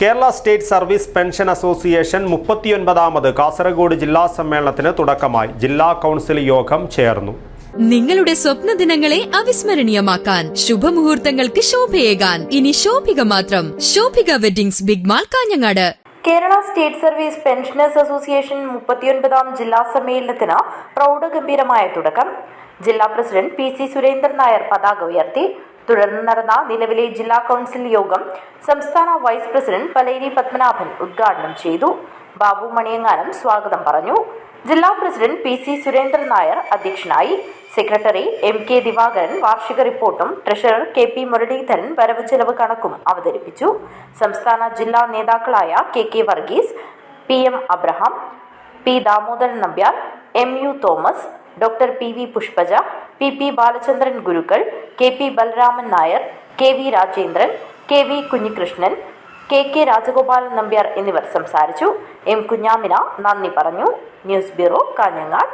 Kerala state service pension association മുപ്പത്തിയൊൻപതാമത് Kasaragod ജില്ലാ സമ്മേളനത്തിന് തുടക്കമായി. ജില്ലാ കൗൺസിൽ യോഗം ചേർന്നു. നിങ്ങളുടെ സ്വപ്ന ദിനങ്ങളെ അവിസ്മരണീയമാക്കാൻ ശുഭമുഹൂർത്തങ്ങൾക്ക് ശോഭയേകാൻ. ഇനി ശോഭിക മാത്രം. Shobhika weddings big mall Kanhangad. Kerala state service pensioners association മുപ്പത്തിയൊൻപതാം ജില്ലാ സമ്മേളനത്തിന് പ്രൗഢഗംഭീരമായ തുടക്കം. ജില്ലാ president P C Surendran Nair പതാക ഉയർത്തി. തുടർന്ന് നടന്ന നിലവിലെ ജില്ലാ കൗൺസിൽ യോഗം സംസ്ഥാന വൈസ് പ്രസിഡന്റ് പലേരി പത്മനാഭൻ ഉദ്ഘാടനം ചെയ്തു. ബാബു മണിയങ്ങാനം സ്വാഗതം പറഞ്ഞു. ജില്ലാ president P C Surendran Nair അധ്യക്ഷനായി. സെക്രട്ടറി എം കെ ദിവാകരൻ വാർഷിക റിപ്പോർട്ടും ട്രഷറർ കെ പി മുരളീധരൻ വരവ് ചെലവ് കണക്കും അവതരിപ്പിച്ചു. സംസ്ഥാന ജില്ലാ നേതാക്കളായ K K Varghese P M Abraham P Damodaran Nambiar M U Thomas doctor P V Pushpaja P P Balachandran Gurukkal K P Balaraman Nair K V Rajendran K V Kunhikrishnan K K Rajagopalan Nambiar എന്നിവർ സംസാരിച്ചു. M Kunjamina നന്ദി പറഞ്ഞു. News bureau Kanhangad